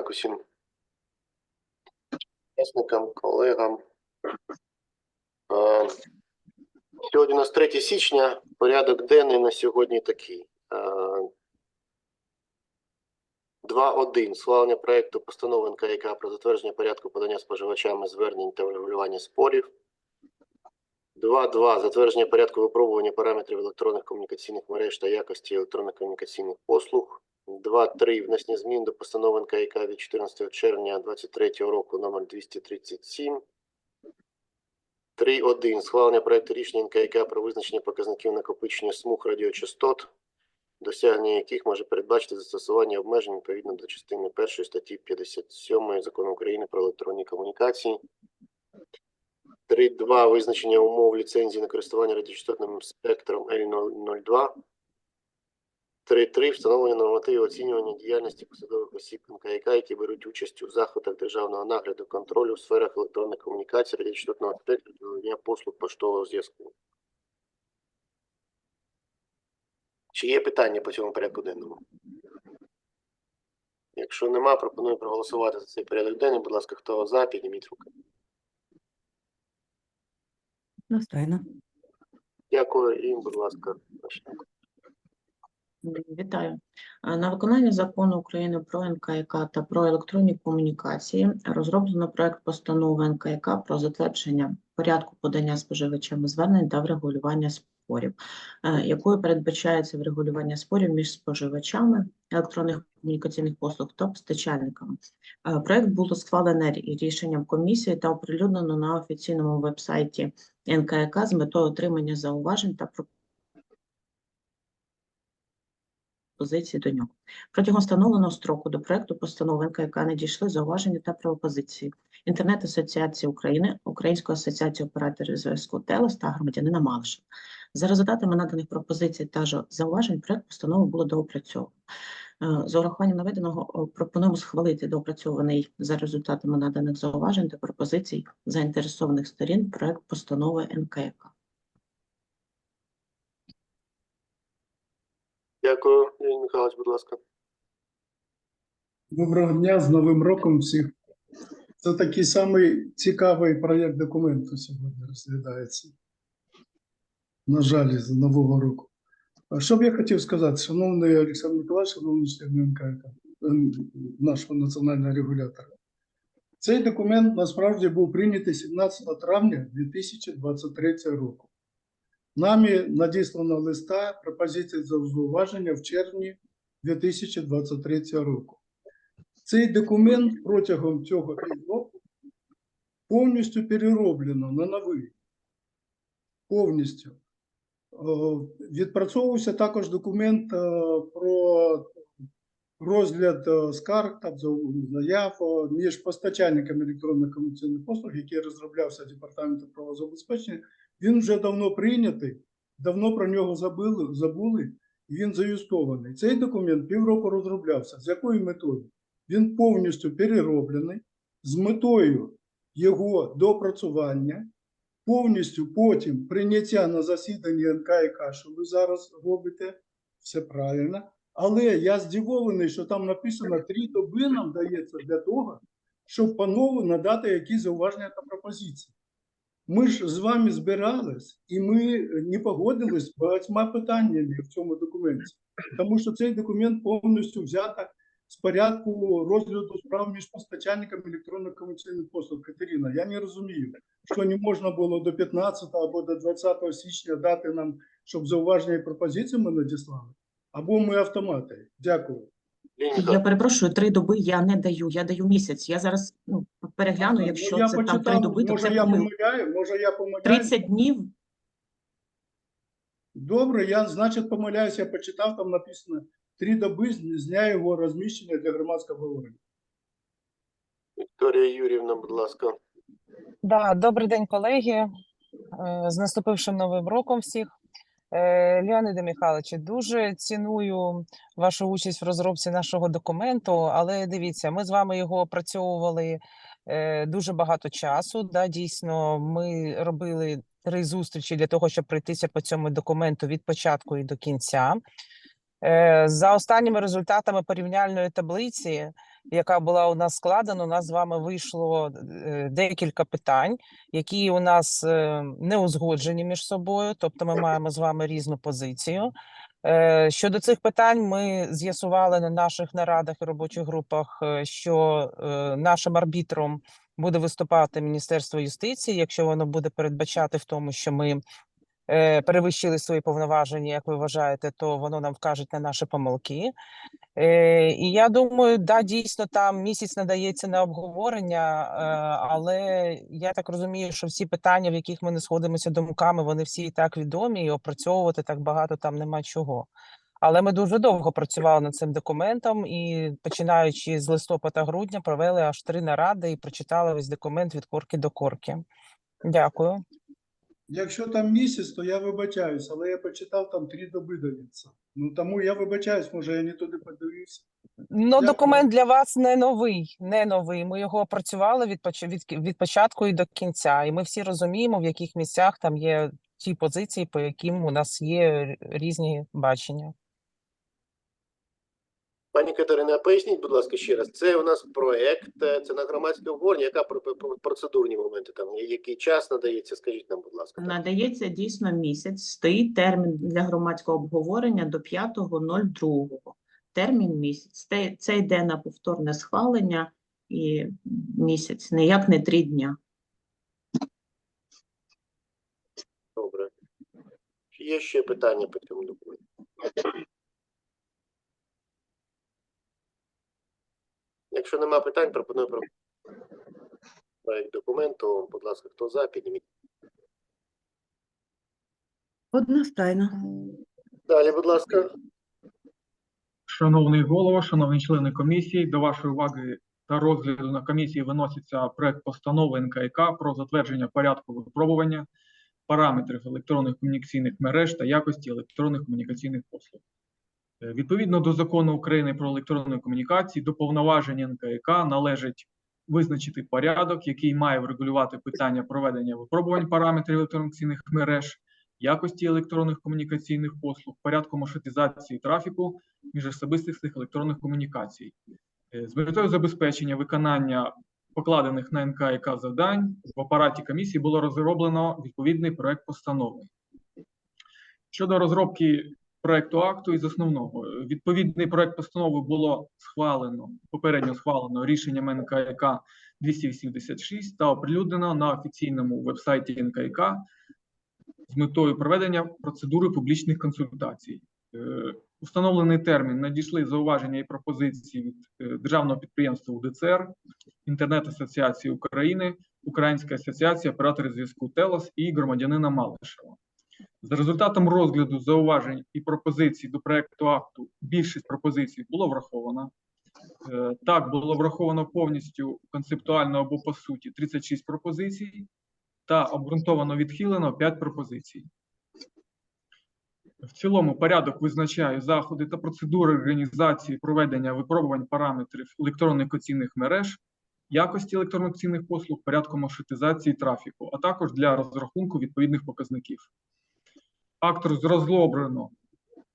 Так, усім учасникам, колегам. Е, Сьогодні у нас 3 січня. Порядок денний на сьогодні такий. Е, 2.1. Схвалення проекту постанови НКЯК про затвердження порядку подання споживачами звернень та врегулювання спорів. 2.2. Затвердження порядку випробування параметрів електронних комунікаційних мереж та якості електронних комунікаційних послуг. 2.3. Внесення змін до постанови НКЯК від 14 червня 2023 року номер 237. 3.1. Схвалення проекту рішення НКЯК про визначення показників накопичення смуг радіочастот, досягнення яких може передбачити застосування обмежень відповідно до частини 1 статті 57 Закону України про електронні комунікації. 3.2. Визначення умов ліцензії на користування радіочастотним спектром L02. 3.3. Встановлення нормативів оцінювання діяльності посадових осіб НКЯК, які беруть участь у заходах державного нагляду контролю в сферах електронних комунікацій, радіочастотного спектру надання послуг поштового зв'язку. Чи є питання по цьому порядку денному? Якщо нема, пропоную проголосувати за цей порядок денний. Будь ласка, хто за, підніміть руки. Достойно. Дякую і, будь ласка, почнемо. Вітаю. На виконання закону України про НКЯК та про електронні комунікації розроблено проект постанови НКЯК про затвердження порядку подання споживачами звернень та врегулювання спорів, е, якою передбачається врегулювання спорів між споживачами електронних комунікаційних послуг та постачальниками. Е, Проект було схвалене рі- рішенням комісії та оприлюднено на офіційному вебсайті НКЯК з метою отримання зауважень та пропозиції до нього. Протягом встановленого строку до проекту постанови НКК надійшли зауваження та пропозиції Інтернет-асоціації України, Української асоціації операторів зв'язку ТЕЛЕС та громадянина Малиша. За результатами наданих пропозицій та ж- зауважень проект постанови було доопрацьовано. Е, За урахуванням наведеного пропонуємо схвалити доопрацьований за результатами наданих зауважень та пропозицій заінтересованих сторін проект постанови НКК. Дякую, Леонід Михайлович, будь ласка. Доброго дня з Новим роком всіх. Це такий самий цікавий проєкт документу сьогодні розглядається. На жаль, з Нового року. Що б я хотів сказати, шановний Олександр Миколаївич, шановний член НКК, ем, нашого національного регулятора. Цей документ насправді був прийнятий 17 травня 2023 року. Нами надіслано листа пропозиції за зауваження в червні 2023 року. Цей документ протягом цього року повністю перероблено на новий. Повністю. Е, Відпрацьовувався також документ е, про розгляд е, скарг та заяв між постачальниками електронних комунікаційних послуг, який розроблявся Департаментом правозабезпечення. Він вже давно прийнятий, давно про нього забули, забули і він заюстований. Цей документ півроку розроблявся. З якою метою? Він повністю перероблений з метою його допрацювання, повністю потім прийняття на засіданні НКК, що ви зараз робите, все правильно. Але я здивований, що там написано три доби нам дається для того, щоб панове надати якісь зауваження та пропозиції. Ми ж з вами збирались і ми не погодились з багатьма питаннями в цьому документі, тому що цей документ повністю взято з порядку розгляду справ між постачальниками електронних комунікаційних послуг. Катерина, я не розумію, що не можна було до 15 або до 20 січня дати нам, щоб зауваження і пропозиції ми надіслали, або ми автомати. Дякую. Я перепрошую, три доби я не даю, я даю місяць. Я зараз ну, перегляну, якщо Ну, я це там три доби, то може це я помиляю, може я помиляю. 30 днів, Добре, я, значить, помиляюсь, я почитав, там написано три доби з дня його розміщення для громадського говорення. Вікторія Юрівна, будь ласка. Да, добрий день, колеги. Е, З наступившим новим роком всіх. Е, Леониде Михайловичу, дуже ціную вашу участь в розробці нашого документу, але дивіться, ми з вами його опрацьовували е, дуже багато часу. Да, дійсно, ми робили три зустрічі для того, щоб пройтися по цьому документу від початку і до кінця. Е, За останніми результатами порівняльної таблиці яка була у нас складена, у нас з вами вийшло е, декілька питань, які у нас е, не узгоджені між собою, тобто ми маємо з вами різну позицію. Е, Щодо цих питань, ми з'ясували на наших нарадах і робочих групах, що нашим арбітром буде виступати Міністерство юстиції, якщо воно буде передбачати в тому, що ми перевищили свої повноваження, як ви вважаєте, то воно нам вкажуть на наші помилки. Е, І я думаю, да, дійсно там місяць надається на обговорення, е, але я так розумію, що всі питання, в яких ми не сходимося думками, вони всі і так відомі, і опрацьовувати так багато там нема чого. Але ми дуже довго працювали над цим документом і починаючи з листопада-грудня, провели аж три наради і прочитали весь документ від корки до корки. Дякую. Якщо там місяць, то я вибачаюсь, але я почитав там три доби дається. Ну тому я вибачаюсь, може я не туди подивився. Ну, документ для вас не новий, не новий. Ми його опрацювали від, від, від початку і до кінця. І ми всі розуміємо, в яких місцях там є ті позиції, по яким у нас є різні бачення. Пані Катерина, поясніть, будь ласка, ще раз. Це у нас проект, е, це на громадське обговорення. Яка про- про- процедурні моменти там? Який час надається? Скажіть нам, будь ласка. Надається дійсно місяць. Стоїть термін для громадського обговорення до 5.02. Термін місяць. Це, це йде на повторне схвалення і місяць, ніяк не три дня. Добре. Є ще питання по цьому документу? Якщо нема питань, пропоную про проект документу. Будь ласка, хто за, підніміть. Одностайно. Далі, будь ласка. Шановний голово, шановні члени комісії, до вашої уваги та розгляду на комісії виноситься проект постанови НКК про затвердження порядку випробування параметрів електронних комунікаційних мереж та якості електронних комунікаційних послуг. Відповідно до закону України про електронні комунікації, до повноважень НКК належить визначити порядок, який має врегулювати питання проведення випробувань параметрів електронних мереж, якості електронних комунікаційних послуг, порядку маршрутизації трафіку міжособистих електронних комунікацій. Е, З метою забезпечення виконання покладених на НКК завдань в апараті комісії було розроблено відповідний проект постанови. Щодо розробки проекту акту із основного, відповідний проект постанови було схвалено, попередньо схвалено рішенням НКК 286 та оприлюднено на офіційному вебсайті НКК з метою проведення процедури публічних консультацій. Е, Установлений термін надійшли зауваження і пропозиції від е, державного підприємства УДЦР, Інтернет Асоціації України, Українська асоціація операторів зв'язку ТЕЛОС і громадянина Малишева. За результатом розгляду зауважень і пропозицій до проекту акту більшість пропозицій було враховано. Е, Так, було враховано повністю концептуально або по суті 36 пропозицій та обґрунтовано відхилено 5 пропозицій. В цілому порядок визначає заходи та процедури організації проведення випробувань параметрів електронно-екаційних мереж, якості електронно-екаційних послуг, порядку маршрутизації трафіку, а також для розрахунку відповідних показників. Акт роз- розроблено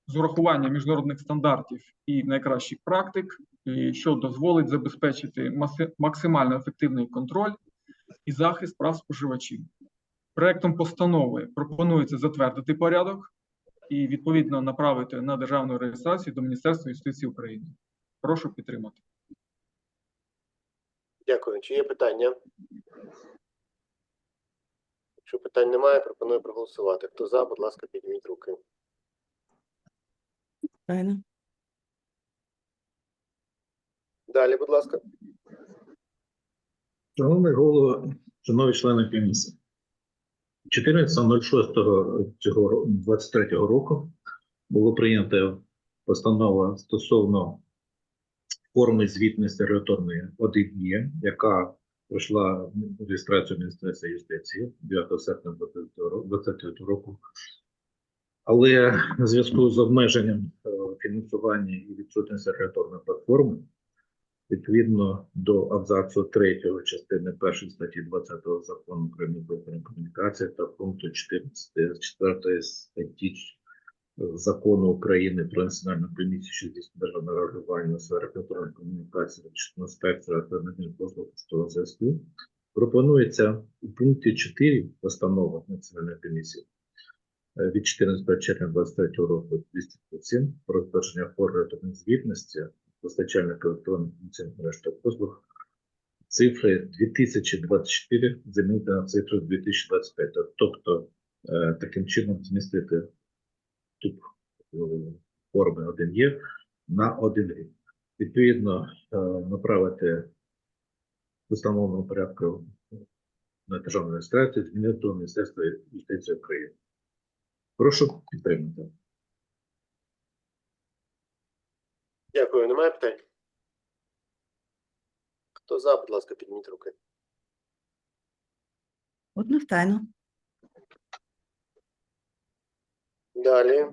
з урахуванням міжнародних стандартів і найкращих практик, що дозволить забезпечити максимально ефективний контроль і захист прав споживачів. Проектом постанови пропонується затвердити порядок і відповідно направити на державну реєстрацію до Міністерства юстиції України. Прошу підтримати. Дякую. Чи є питання? Якщо питань немає, пропоную проголосувати. Хто за, будь ласка, підніміть руки. Правильно. Далі, будь ласка. Шановний голово, шановні члени комісії, 14.06 цього ро- 23 року було прийнято постанова стосовно форми звітності регуляторної 1Є, яка пройшла реєстрацію Міністерства юстиції 9 серпня 2023 року. Але в зв'язку з обмеженням е, фінансування і відсутності регуляторної платформи Відповідно до абзацу 3 частини 1 статті 20 закону України про телекомунікації та пункту 14 4 статті закону України про національну комісію, що здійснює державне регулювання у сферах електронної комунікації та надання послуг поштового зв'язку, пропонується у пункті 4 постанови Національної комісії е, від 14 червня 2023 року 257 про затвердження форми звітності постачальника електронних комунікаційних мереж та послуг цифри 2024 замінити на цифру 2025. Тобто е, таким чином змістити тут е, форми 1 є на 1 рік. Відповідно, е, направити в установленому порядку на державну реєстрацію змінити до Міністерства юстиції України. Прошу підтримати. Дякую. Немає питань? Хто за, будь ласка, підніміть руки. Одностайно. Далі.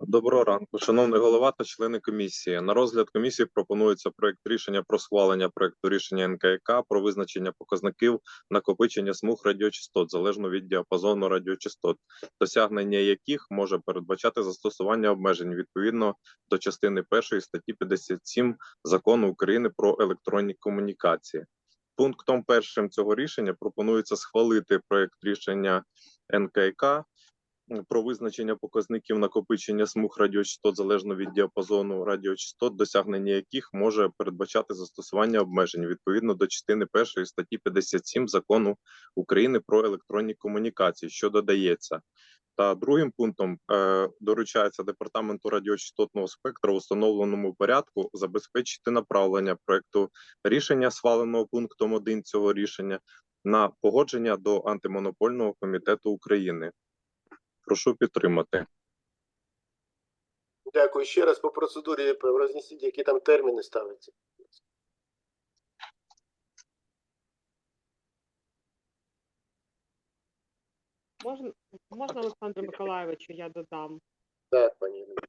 Доброго ранку, шановний голова та члени комісії. На розгляд комісії пропонується проект рішення про схвалення проекту рішення НКК про визначення показників накопичення смуг радіочастот залежно від діапазону радіочастот, досягнення яких може передбачати застосування обмежень відповідно до частини першої статті 57 закону України про електронні комунікації. Пунктом першим цього рішення пропонується схвалити проект рішення НКК про визначення показників накопичення смуг радіочастот залежно від діапазону радіочастот, досягнення яких може передбачати застосування обмежень відповідно до частини першої статті 57 закону України про електронні комунікації, що додається. Та другим пунктом е, доручається департаменту радіочастотного спектра в установленому порядку забезпечити направлення проекту рішення, схваленого пунктом 1 цього рішення, на погодження до антимонопольного комітету України. Прошу підтримати. Дякую ще раз по процедурі. Рознесіть, які там терміни ставляться. Можна, можна Олександру Миколаєвичу, я додам. Так, пані. Ірина.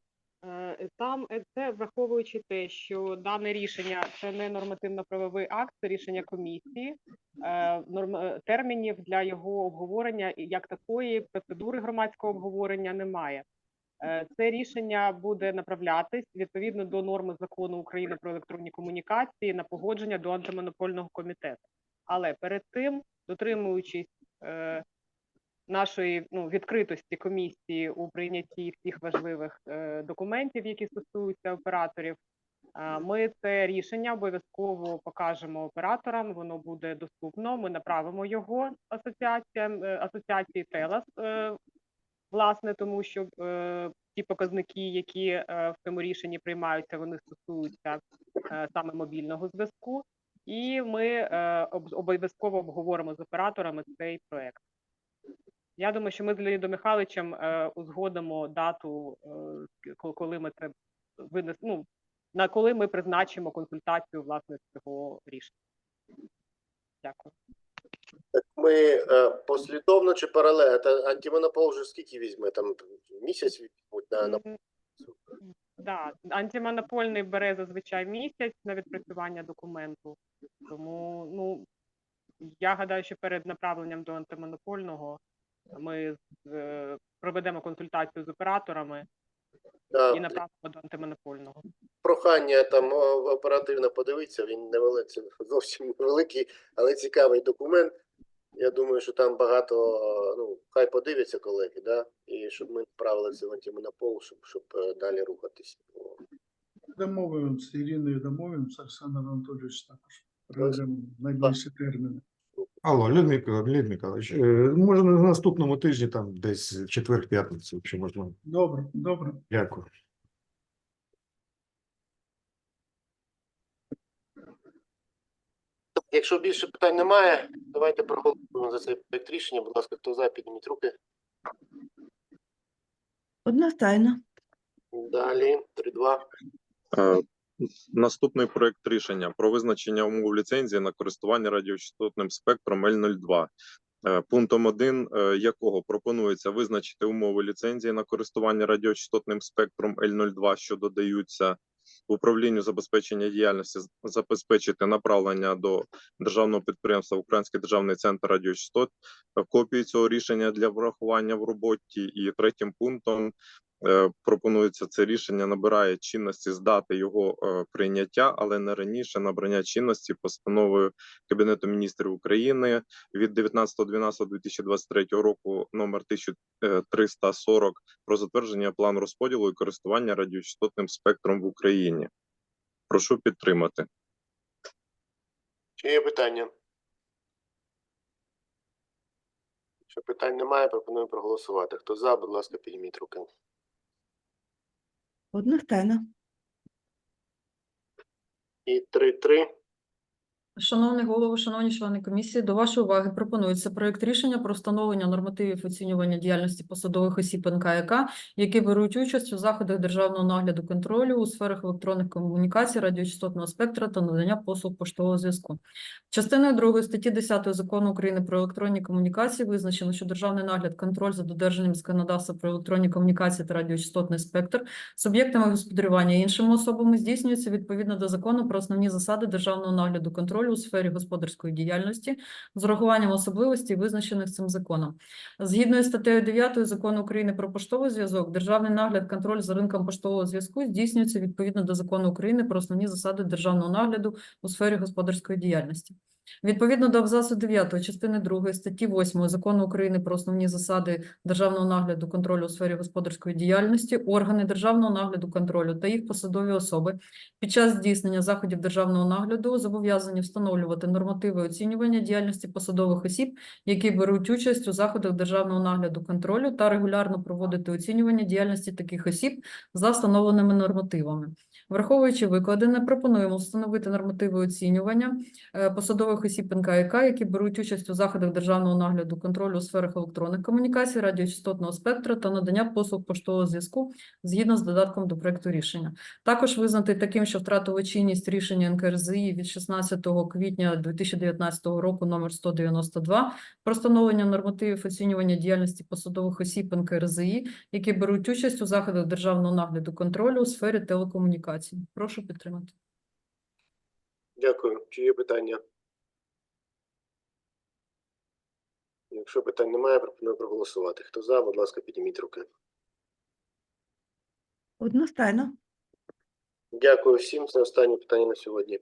Е, Там е, це враховуючи те, що дане рішення це не нормативно-правовий акт, це рішення комісії. Е, норм- Термінів для його обговорення як такої процедури громадського обговорення немає. Це рішення буде направлятись відповідно до норми закону України про електронні комунікації на погодження до антимонопольного комітету. Але перед тим, дотримуючись нашої ну, відкритості комісії у прийнятті всіх важливих е, документів, які стосуються операторів. Ми це рішення обов'язково покажемо операторам. Воно буде доступно. Ми направимо його асоціаціям е, асоціації ТЕЛАС, е, власне, тому що ті показники, які в цьому рішенні приймаються, вони стосуються саме мобільного зв'язку. І ми об- обов'язково обговоримо з операторами цей проект. Я думаю, що ми з Леонідом Михайловичем е, узгодимо дату, е, коли ми це винес, ну, на коли ми призначимо консультацію власне цього рішення. Дякую. Так ми е, послідовно чи паралельно? Та антимонопол вже скільки візьме? Там місяць візьмуть на, на... Да, антимонопольний бере зазвичай місяць на відпрацювання документу. Тому ну я гадаю, що перед направленням до антимонопольного ми е, проведемо консультацію з операторами на і направимо до антимонопольного. прохання там о, оперативно подивитися. Він невеликий, це зовсім невеликий, але цікавий документ. Я думаю, що там багато, ну, хай подивляться колеги, да? і щоб ми направили це в антимонопол, щоб, щоб е, далі рухатись. О, Домовимося Іриною, домовимося, Олександр Анатолійович також. Проведемо найближчі терміни. Алло, Леонід Миколаївич, е, може на наступному тижні, там десь в четвер-п'ятницю, якщо можна. Добре, добре. Дякую. Якщо більше питань немає, давайте проголосуємо за цей проект рішення. Будь ласка, хто за, підніміть руки. Одностайно. Далі, 3-2. Е, Наступний проект рішення про визначення умов ліцензії на користування радіочастотним спектром L02. Е, Пунктом 1 якого пропонується визначити умови ліцензії на користування радіочастотним спектром L02, що додаються управлінню забезпечення діяльності забезпечити направлення до державного підприємства Український державний центр радіочастот е, копії цього рішення для врахування в роботі. І третім пунктом е, пропонується це рішення набирає чинності з дати його е, прийняття, але не раніше набрання чинності постановою Кабінету міністрів України від 19.12.2023 року номер 1340 про затвердження плану розподілу і користування радіочастотним спектром в Україні. Прошу підтримати. Чи є питання? Якщо питань немає, пропоную проголосувати. Хто за, будь ласка, підніміть руки. Одностайно. І 3-3. Шановний голово, шановні члени комісії, до вашої уваги пропонується проект рішення про встановлення нормативів оцінювання діяльності посадових осіб НКЯК, які беруть участь у заходах державного нагляду контролю у сферах електронних комунікацій, радіочастотного спектра та надання послуг поштового зв'язку. Частиною 2 статті 10 Закону України про електронні комунікації визначено, що державний нагляд, контроль за додержанням законодавства про електронні комунікації та радіочастотний спектр суб'єктами господарювання іншими особами здійснюється відповідно до закону про основні засади державного нагляду контролю у сфері господарської діяльності з урахуванням особливостей, визначених цим законом. Згідно із статтею 9 закону України про поштовий зв'язок, державний нагляд, контроль за ринком поштового зв'язку здійснюється відповідно до закону України про основні засади державного нагляду у сфері господарської діяльності. Відповідно до абзацу 9 частини 2 статті 8 Закону України про основні засади державного нагляду контролю у сфері господарської діяльності, органи державного нагляду контролю та їх посадові особи під час здійснення заходів державного нагляду зобов'язані встановлювати нормативи оцінювання діяльності посадових осіб, які беруть участь у заходах державного нагляду контролю та регулярно проводити оцінювання діяльності таких осіб за встановленими нормативами. Враховуючи викладене, пропонуємо встановити нормативи оцінювання е, посадових осіб НКЯК, які беруть участь у заходах державного нагляду контролю у сферах електронних комунікацій, радіочастотного спектра та надання послуг поштового зв'язку згідно з додатком до проекту рішення. Також визнати таким, що втратило чинність рішення НКРЗІ від 16 квітня 2019 року номер 192 про встановлення нормативів оцінювання діяльності посадових осіб НКРЗІ, які беруть участь у заходах державного нагляду контролю у сфері телекомунікацій. Прошу підтримати. Дякую. Чи є питання? Якщо питань немає, пропоную проголосувати. Хто за, будь ласка, підніміть руки. Одностайно. Дякую всім. Це останнє питання на сьогодні.